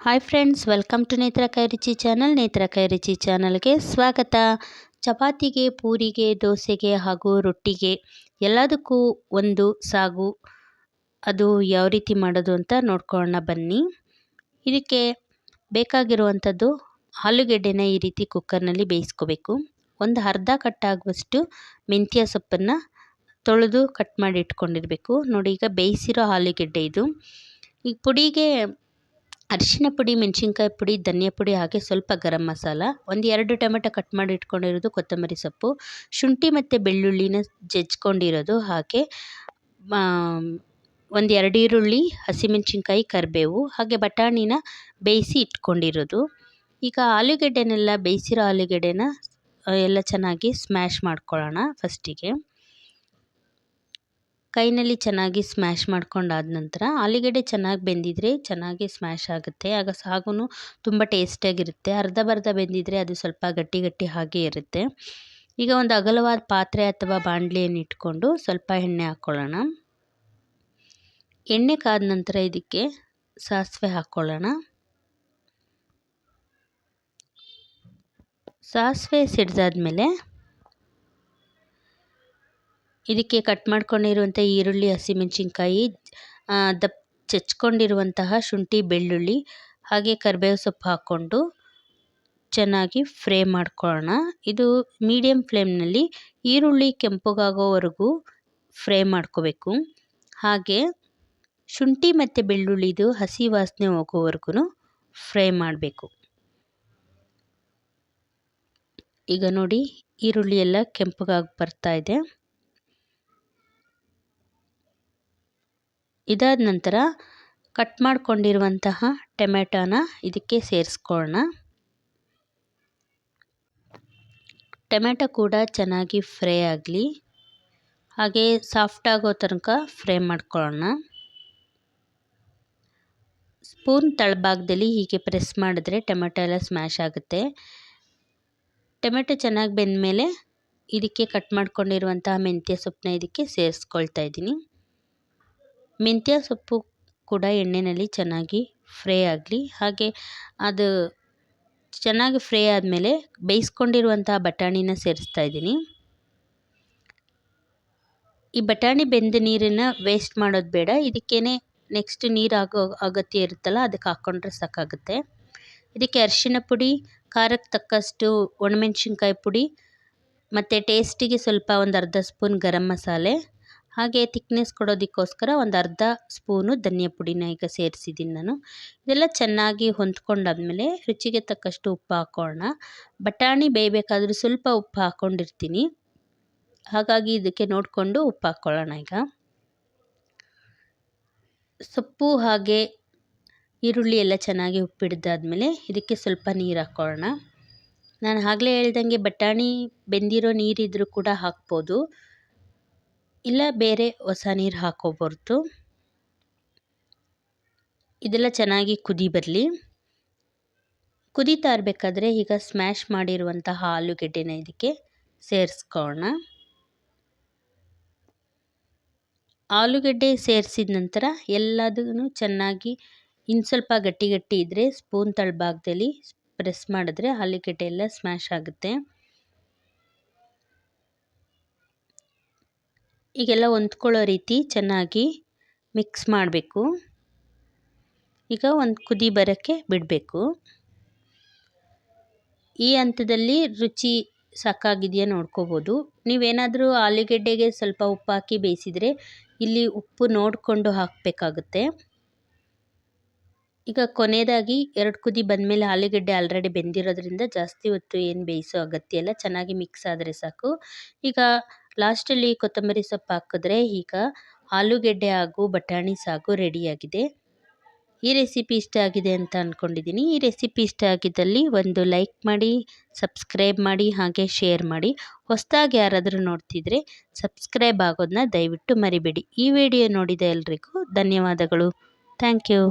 Hi friends welcome to ನೇತ್ರ ಕೈರುಚಿ channel ನೇತ್ರ ಕೈರುಚಿ ಚಾನಲ್ಗೆ ಸ್ವಾಗತ. ಚಪಾತಿಗೆ, ಪೂರಿಗೆ, ದೋಸೆಗೆ ಹಾಗೂ ರೊಟ್ಟಿಗೆ ಎಲ್ಲದಕ್ಕೂ ಒಂದು ಸಾಗು. ಅದು ಯಾವ ರೀತಿ ಮಾಡೋದು ಅಂತ ನೋಡ್ಕೊಳ್ಳೋಣ ಬನ್ನಿ. ಇದಕ್ಕೆ ಬೇಕಾಗಿರುವಂಥದ್ದು ಆಲೂಗೆಡ್ಡೆನ ಈ ರೀತಿ ಕುಕ್ಕರ್ನಲ್ಲಿ ಬೇಯಿಸ್ಕೋಬೇಕು. ಒಂದು ಅರ್ಧ ಕಟ್ಟಾಗುವಷ್ಟು ಮೆಂತ್ಯ ಸೊಪ್ಪನ್ನು ತೊಳೆದು ಕಟ್ ಮಾಡಿ ಇಟ್ಕೊಂಡಿರಬೇಕು. ನೋಡಿ, ಈಗ ಬೇಯಿಸಿರೋ ಆಲೂಗೆಡ್ಡೆ ಇದು. ಈಗ ಪುಡಿಗೆ ಅರಿಶಿನ ಪುಡಿ, ಮೆಣಸಿನ್ಕಾಯಿ ಪುಡಿ, ಧನಿಯಾ ಪುಡಿ ಹಾಗೆ ಸ್ವಲ್ಪ ಗರಂ ಮಸಾಲ, ಒಂದು ಎರಡು ಟೊಮೆಟೊ ಕಟ್ ಮಾಡಿ ಇಟ್ಕೊಂಡಿರೋದು ಕೊತ್ತಂಬರಿ ಸೊಪ್ಪು, ಶುಂಠಿ ಮತ್ತು ಬೆಳ್ಳುಳ್ಳಿನ ಜಜ್ಕೊಂಡಿರೋದು ಹಾಗೆ ಒಂದು ಎರಡು ಈರುಳ್ಳಿ, ಹಸಿಮೆಣಸಿನ್ಕಾಯಿ, ಕರಿಬೇವು ಹಾಗೆ ಬಟಾಣಿನ ಬೇಯಿಸಿ ಇಟ್ಕೊಂಡಿರೋದು. ಈಗ ಆಲೂಗೆಡ್ಡೆನೆಲ್ಲ ಬೇಯಿಸಿರೋ ಆಲೂಗೆಡ್ಡೆನ ಎಲ್ಲ ಚೆನ್ನಾಗಿ ಸ್ಮ್ಯಾಶ್ ಮಾಡ್ಕೊಳ್ಳೋಣ ಫಸ್ಟಿಗೆ ಕೈನಲ್ಲಿ ಚೆನ್ನಾಗಿ ಸ್ಮ್ಯಾಶ್ ಮಾಡ್ಕೊಂಡಾದ ನಂತರ ಆಲೂಗೆಡ್ಡೆ ಚೆನ್ನಾಗಿ ಬೆಂದಿದ್ರೆ ಚೆನ್ನಾಗಿ ಸ್ಮ್ಯಾಶ್ ಆಗುತ್ತೆ. ಆಗ ಸಾಗುನು ತುಂಬ ಟೇಸ್ಟಿಯಾಗಿರುತ್ತೆ ಅರ್ಧ ಬರ್ಧ ಬೆಂದಿದ್ರೆ ಅದು ಸ್ವಲ್ಪ ಗಟ್ಟಿ ಗಟ್ಟಿ ಹಾಗೆ ಇರುತ್ತೆ. ಈಗ ಒಂದು ಅಗಲವಾದ ಪಾತ್ರೆ ಅಥವಾ ಬಾಣಲಿಯನ್ನು ಇಟ್ಕೊಂಡು ಸ್ವಲ್ಪ ಎಣ್ಣೆ ಹಾಕ್ಕೊಳ್ಳೋಣ ಎಣ್ಣೆ ಕಾದ ನಂತರ ಇದಕ್ಕೆ ಸಾಸಿವೆ ಹಾಕ್ಕೊಳ್ಳೋಣ ಸಾಸಿವೆ ಸಿಡ್ದಾದ್ಮೇಲೆ ಇದಕ್ಕೆ ಕಟ್ ಮಾಡ್ಕೊಂಡಿರುವಂಥ ಈರುಳ್ಳಿ, ಹಸಿಮೆಣಸಿನ್ಕಾಯಿ ದಪ್ಪ ಚಚ್ಕೊಂಡಿರುವಂತಹ ಶುಂಠಿ, ಬೆಳ್ಳುಳ್ಳಿ, ಹಾಗೆ ಕರಿಬೇವು ಸೊಪ್ಪು ಹಾಕ್ಕೊಂಡು ಚೆನ್ನಾಗಿ ಫ್ರೈ ಮಾಡ್ಕೊಳ್ಳೋಣ. ಇದು ಮೀಡಿಯಮ್ ಫ್ಲೇಮ್ನಲ್ಲಿ ಈರುಳ್ಳಿ ಕೆಂಪಗಾಗೋವರೆಗೂ ಫ್ರೈ ಮಾಡ್ಕೋಬೇಕು. ಹಾಗೆ ಶುಂಠಿ ಮತ್ತು ಬೆಳ್ಳುಳ್ಳಿದು ಹಸಿ ವಾಸನೆ ಹೋಗೋವರೆಗೂ ಫ್ರೈ ಮಾಡಬೇಕು. ಈಗ ನೋಡಿ ಈರುಳ್ಳಿ ಎಲ್ಲ ಕೆಂಪಗಾಗಿ ಬರ್ತಾ ಇದೆ. ಇದಾದ ನಂತರ ಕಟ್ ಮಾಡಿಕೊಂಡಿರುವಂತಹ ಟೊಮೆಟೊನ ಇದಕ್ಕೆ ಸೇರಿಸ್ಕೊಳ್ಳೋಣ. ಟೊಮೆಟೊ ಕೂಡ ಚೆನ್ನಾಗಿ ಫ್ರೈ ಆಗಲಿ, ಹಾಗೆ ಸಾಫ್ಟ್ ಆಗೋ ತನಕ ಫ್ರೈ ಮಾಡ್ಕೊಳ್ಳೋಣ. ಸ್ಪೂನ್ ತಳಭಾಗದಲ್ಲಿ ಹೀಗೆ ಪ್ರೆಸ್ ಮಾಡಿದ್ರೆ ಟೊಮೆಟೊ ಎಲ್ಲ ಸ್ಮ್ಯಾಶ್ ಆಗುತ್ತೆ. ಟೊಮೆಟೊ ಚೆನ್ನಾಗಿ ಬೆಂದಮೇಲೆ ಇದಕ್ಕೆ ಕಟ್ ಮಾಡ್ಕೊಂಡಿರುವಂತಹ ಮೆಂತ್ಯ ಸೊಪ್ಪನ್ನ ಇದಕ್ಕೆ ಸೇರಿಸ್ಕೊಳ್ತಾ ಇದ್ದೀನಿ. ಮೆಂತ್ಯ ಸೊಪ್ಪು ಕೂಡ ಎಣ್ಣೆಯಲ್ಲಿ ಚೆನ್ನಾಗಿ ಫ್ರೈ ಆಗಲಿ, ಹಾಗೆ ಅದು ಚೆನ್ನಾಗಿ ಫ್ರೈ ಆದಮೇಲೆ ಬೇಯಿಸ್ಕೊಂಡಿರುವಂತಹ ಬಟಾಣಿನ ಸೇರಿಸ್ತಾ ಇದ್ದೀನಿ. ಈ ಬಟಾಣಿ ಬೆಂದ ನೀರನ್ನು ವೇಸ್ಟ್ ಮಾಡೋದು ಬೇಡ, ಇದಕ್ಕೇನೆ ನೆಕ್ಸ್ಟ್ ನೀರು ಆಗೋ ಅಗತ್ಯ ಇರುತ್ತಲ್ಲ ಅದಕ್ಕೆ ಹಾಕ್ಕೊಂಡ್ರೆ ಸಾಕಾಗುತ್ತೆ. ಇದಕ್ಕೆ ಅರಿಶಿನ ಪುಡಿ, ಖಾರಕ್ಕೆ ತಕ್ಕಷ್ಟು ಒಣಮೆಣಸಿನ್ಕಾಯಿ ಪುಡಿ, ಮತ್ತು ಟೇಸ್ಟಿಗೆ ಸ್ವಲ್ಪ ಒಂದು ಅರ್ಧ ಸ್ಪೂನ್ ಗರಂ ಮಸಾಲೆ ಹಾಗೆ ತಿಕ್ನೆಸ್ ಕೊಡೋದಕ್ಕೋಸ್ಕರ ಒಂದು ಅರ್ಧ ಸ್ಪೂನು ಧನಿಯ ಪುಡಿನ ಈಗ ಸೇರಿಸಿದ್ದೀನಿ ನಾನು. ಇದೆಲ್ಲ ಚೆನ್ನಾಗಿ ಹೊಂದ್ಕೊಂಡಾದ್ಮೇಲೆ ರುಚಿಗೆ ತಕ್ಕಷ್ಟು ಉಪ್ಪು ಹಾಕೋಣ. ಬಟಾಣಿ ಬೇಯಬೇಕಾದ್ರೂ ಸ್ವಲ್ಪ ಉಪ್ಪು ಹಾಕ್ಕೊಂಡಿರ್ತೀನಿ ಹಾಗಾಗಿ ಇದಕ್ಕೆ ನೋಡಿಕೊಂಡು ಉಪ್ಪು ಹಾಕ್ಕೊಳ್ಳೋಣ ಈಗ. ಸೊಪ್ಪು ಹಾಗೆ ಈರುಳ್ಳಿ ಎಲ್ಲ ಚೆನ್ನಾಗಿ ಉಪ್ಪಿಡ್ದಾದ್ಮೇಲೆ ಇದಕ್ಕೆ ಸ್ವಲ್ಪ ನೀರು ಹಾಕ್ಕೊಳ್ಳೋಣ ನಾನು ಆಗಲೇ ಹೇಳ್ದಂಗೆ ಬಟಾಣಿ ಬೆಂದಿರೋ ನೀರಿದ್ರೂ ಕೂಡ ಹಾಕ್ಬೋದು. ಇಲ್ಲ ಬೇರೆ ಹೊಸ ನೀರು ಹಾಕೋಬಾರ್ದು. ಇದೆಲ್ಲ ಚೆನ್ನಾಗಿ ಕುದಿ ಬರಲಿ. ಕುದೀತಾ ಇರಬೇಕಾದ್ರೆ ಈಗ ಸ್ಮ್ಯಾಶ್ ಮಾಡಿರುವಂತಹ ಆಲೂಗೆಡ್ಡೆನ ಇದಕ್ಕೆ ಸೇರಿಸ್ಕೋಣ ಆಲೂಗಡ್ಡೆ ಸೇರಿಸಿದ ನಂತರ ಎಲ್ಲದನ್ನು ಚೆನ್ನಾಗಿ ಇನ್ನು ಸ್ವಲ್ಪ ಗಟ್ಟಿ ಗಟ್ಟಿ ಇದ್ದರೆ ಸ್ಪೂನ್ ತಳಭಾಗದಲ್ಲಿ ಪ್ರೆಸ್ ಮಾಡಿದ್ರೆ ಆಲೂಗಡ್ಡೆ ಎಲ್ಲ ಸ್ಮ್ಯಾಶ್ ಆಗುತ್ತೆ. ಈಗೆಲ್ಲ ಹೊಂದ್ಕೊಳ್ಳೋ ರೀತಿ ಚೆನ್ನಾಗಿ ಮಿಕ್ಸ್ ಮಾಡಬೇಕು. ಈಗ ಒಂದು ಕುದಿ ಬರೋಕ್ಕೆ ಬಿಡಬೇಕು. ಈ ಹಂತದಲ್ಲಿ ರುಚಿ ಸಾಕಾಗಿದೆಯಾ ನೋಡ್ಕೋಬೋದು. ನೀವೇನಾದರೂ ಆಲೂಗೆಡ್ಡೆಗೆ ಸ್ವಲ್ಪ ಉಪ್ಪು ಹಾಕಿ ಬೇಯಿಸಿದರೆ ಇಲ್ಲಿ ಉಪ್ಪು ನೋಡಿಕೊಂಡು ಹಾಕಬೇಕಾಗುತ್ತೆ. ಈಗ ಕೊನೆಯದಾಗಿ ಎರಡು ಕುದಿ ಬಂದಮೇಲೆ ಆಲೂಗೆಡ್ಡೆ ಆಲ್ರೆಡಿ ಬೆಂದಿರೋದ್ರಿಂದ ಜಾಸ್ತಿ ಹೊತ್ತು ಏನು ಬೇಯಿಸೋ ಅಗತ್ಯ ಇಲ್ಲ. ಚೆನ್ನಾಗಿ ಮಿಕ್ಸ್ ಆದರೆ ಸಾಕು. ಈಗ ಲಾಸ್ಟಲ್ಲಿ ಕೊತ್ತಂಬರಿ ಸೊಪ್ಪು ಹಾಕಿದ್ರೆ ಈಗ ಆಲೂಗೆಡ್ಡೆ ಹಾಗೂ ಬಟಾಣಿ ಸಾಗು ರೆಡಿಯಾಗಿದೆ ಈ ರೆಸಿಪಿ ಇಷ್ಟ ಆಗಿದೆ ಅಂತ ಅಂದ್ಕೊಂಡಿದ್ದೀನಿ ಈ ರೆಸಿಪಿ ಇಷ್ಟ ಆಗಿದ್ದಲ್ಲಿ ಒಂದು ಲೈಕ್ ಮಾಡಿ ಸಬ್ಸ್ಕ್ರೈಬ್ ಮಾಡಿ, ಹಾಗೆ ಶೇರ್ ಮಾಡಿ. ಹೊಸದಾಗಿ ಯಾರಾದರೂ ನೋಡ್ತಿದ್ರೆ ಸಬ್ಸ್ಕ್ರೈಬ್ ಆಗೋದನ್ನ ದಯವಿಟ್ಟು ಮರಿಬೇಡಿ. ಈ ವಿಡಿಯೋ ನೋಡಿದ ಎಲ್ರಿಗೂ ಧನ್ಯವಾದಗಳು. Thank you